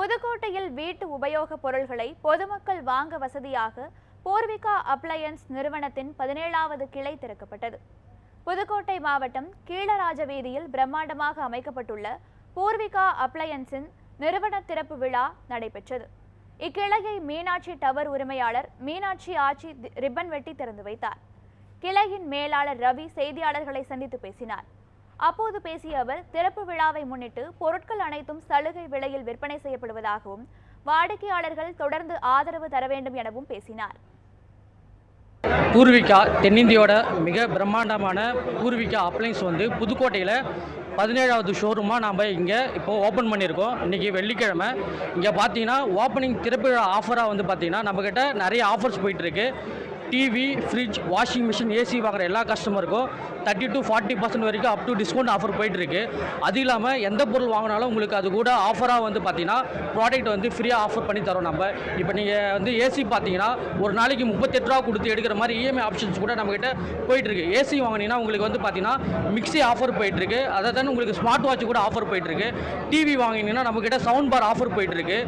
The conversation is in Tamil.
புதுக்கோட்டையில் வீட்டு உபயோகப் பொருள்களை பொதுமக்கள் வாங்க வசதியாக பூர்விகா அப்ளையன்ஸ் நிறுவனத்தின் பதினேழாவது கிளை திறக்கப்பட்டது. புதுக்கோட்டை மாவட்டம் கீழராஜ வீதியில் பிரம்மாண்டமாக அமைக்கப்பட்டுள்ள பூர்விகா அப்ளையன்ஸின் நிறுவன திறப்பு விழா நடைபெற்றது. இக்கிளையை மீனாட்சி டவர் உரிமையாளர் மீனாட்சி ஆட்சி ரிப்பன் வெட்டி திறந்து வைத்தார். கிளையின் மேலாளர் ரவி செய்தியாளர்களை சந்தித்து பேசினார். அப்போது பேசிய அவர் திறப்பு விழாவை முன்னிட்டு பொருட்கள் அனைத்தும் சலுகை விலையில் விற்பனை செய்யப்படுவதாகவும் வாடிக்கையாளர்கள் தொடர்ந்து ஆதரவு தர வேண்டும் எனவும் பேசினார். பூர்விகா தென்னிந்தியோட மிக பிரம்மாண்டமான பூர்விகா அப்ளைன்ஸ் வந்து புதுக்கோட்டையில் பதினேழாவது ஷோரூமாக நாம் இங்கே இப்போ ஓப்பன் பண்ணியிருக்கோம். இன்றைக்கி வெள்ளிக்கிழமை. இங்கே பார்த்தீங்கன்னா ஓப்பனிங் திறப்பு ஆஃபராக வந்து பார்த்தீங்கன்னா நம்மக்கிட்ட நிறைய ஆஃபர்ஸ் போயிட்டுருக்கு TV fridge washing machine AC வாங்குற எல்லா கஸ்டமருக்கும் தேர்ட்டி டு ஃபார்ட்டி பர்சன்ட் வரைக்கும் அப் டு டிஸ்கவுண்ட் ஆஃபர் போயிட்டுருக்கு. அது இல்லாமல் எந்த பொருள் வாங்கினாலும் உங்களுக்கு அது கூட ஆஃபராக வந்து பார்த்தீங்கன்னா ப்ராடக்ட் வந்து ஃப்ரீயாக ஆஃபர் பண்ணி தரோம் நம்ம. இப்போ நீங்கள் வந்து ஏசி பார்த்தீங்கன்னா ஒரு நாளைக்கு முப்பத்தெட்டு ரூபா கொடுத்து எடுக்கிற மாதிரி இஎம்ஐ ஆப்ஷன்ஸ் கூட நம்மக்கிட்ட போயிட்டுருக்கு. ஏசி வாங்கினீங்கன்னா உங்களுக்கு வந்து பார்த்தீங்கன்னா மிக்ஸி ஆஃபர் போயிட்டுருக்கு. அதை தானே உங்களுக்கு ஸ்மார்ட் வாட்ச் கூட ஆஃபர் போயிட்டுருக்கு. டிவி வாங்கினீங்கன்னா நம்மக்கிட்ட சவுண்ட் பார் ஆஃபர் போயிட்டுருக்கு.